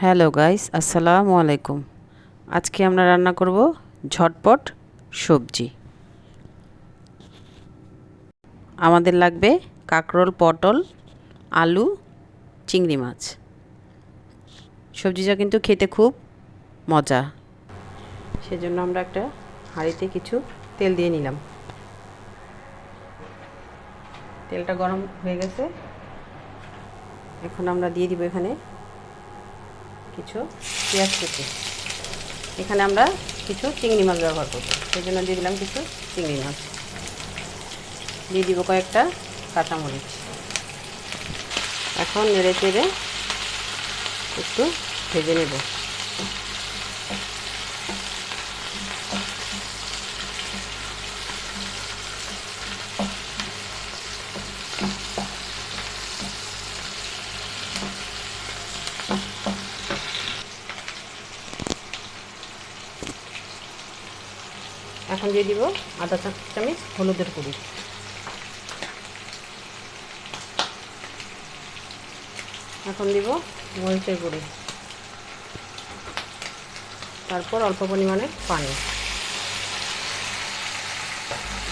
Hello guys, আসসালামু আলাইকুম। আজকে আমরা রান্না করব ঝটপট সবজি। আমাদের লাগবে কাঁকরোল, পটল, আলু, চিংড়ি মাছ। সবজিটা কিন্তু খেতে খুব মজা। সেজন্য আমরা একটা হাঁড়িতে কিছু তেল দিয়ে নিলাম। তেলটা গরম হয়ে গেছে। এখন আমরা দিয়ে দিব এখানে কিছু পেঁয়াজ কুচি। এখানে আমরা কিছু চিংড়ি মাছ ব্যবহার করব। সেই জন্য দিয়ে দিলাম কিছু চিংড়ি মাছ। দিয়ে দিব কয়েকটা কাঁচামরিচ। এখন নেড়ে চেড়ে একটু ভেজে নেব। এখন দিয়ে দিব আধা চামচ, হলুদের গুঁড়ি। এখন দিব মরিচের গুঁড়ি। তারপর অল্প পরিমাণে পানি।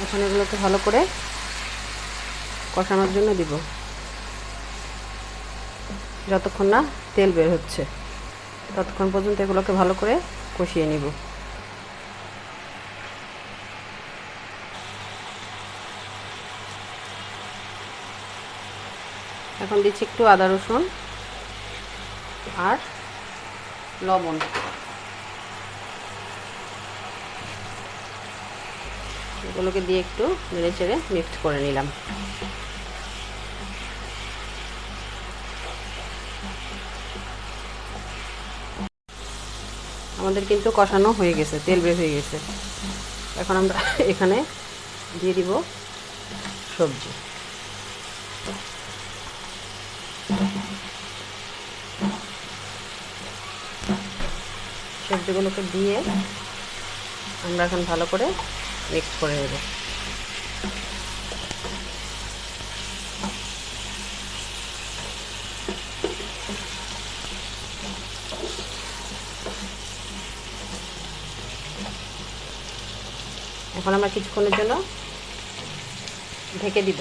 এখন এগুলোকে ভালো করে কষানোর জন্য দিব। যতক্ষণ না তেল বের হচ্ছে, ততক্ষণ পর্যন্ত এগুলোকে ভালো করে কষিয়ে নিব। এখন দিচ্ছি একটু আদা রসুন আর লবণ। এগুলোকে দিয়ে একটু নেড়ে চেড়ে মিক্সড করে নিলাম। আমাদের কিন্তু কষানো হয়ে গেছে, তেল বের হয়ে গেছে। এখন আমরা এখানে দিয়ে দিব সবজি। সবজিগুলোকে দিয়ে আমরা এখন ভালো করে মিক্স করে নেব। এখন আমরা কিছুক্ষণের জন্য ঢেকে দিব।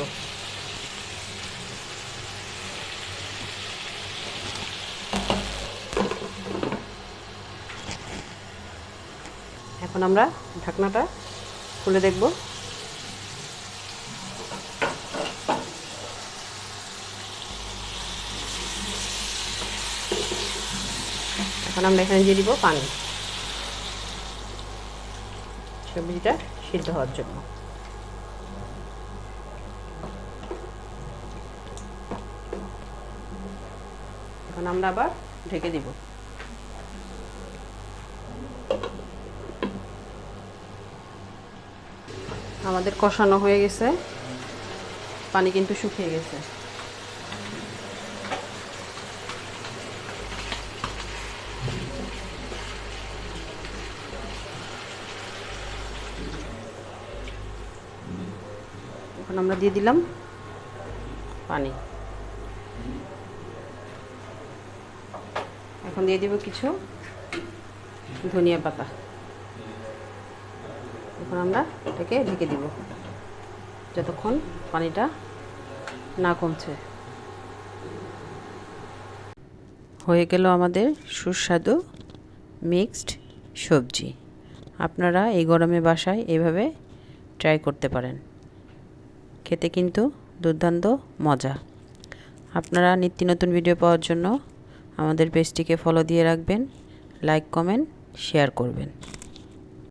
এখন আমরা ঢাকনাটা খুলে দেখব। এখন আমরা এখানে দিয়ে দিব পানি। সবজিটা সিদ্ধ হওয়ার জন্য। এখন আমরা আবার ঢেকে দিব। আমাদের কষানো হয়ে গেছে। পানি কিন্তু শুকিয়ে গেছে। এখন আমরা দিয়ে দিলাম পানি। এখন দিয়ে দিব কিছু ধনিয়া পাতা। এখন আমরা এটাকে ঢেকে দিব, যতক্ষণ পানিটা না কমছে। হয়ে গেল আমাদের সুস্বাদু মিক্সড সবজি। আপনারা এই গরমে বাসায় এভাবে ট্রাই করতে পারেন। খেতে কিন্তু দুর্দান্ত মজা। আপনারা নিত্য নতুন ভিডিও পাওয়ার জন্য আমাদের পেজটিকে ফলো দিয়ে রাখবেন, লাইক, কমেন্ট, শেয়ার করবেন।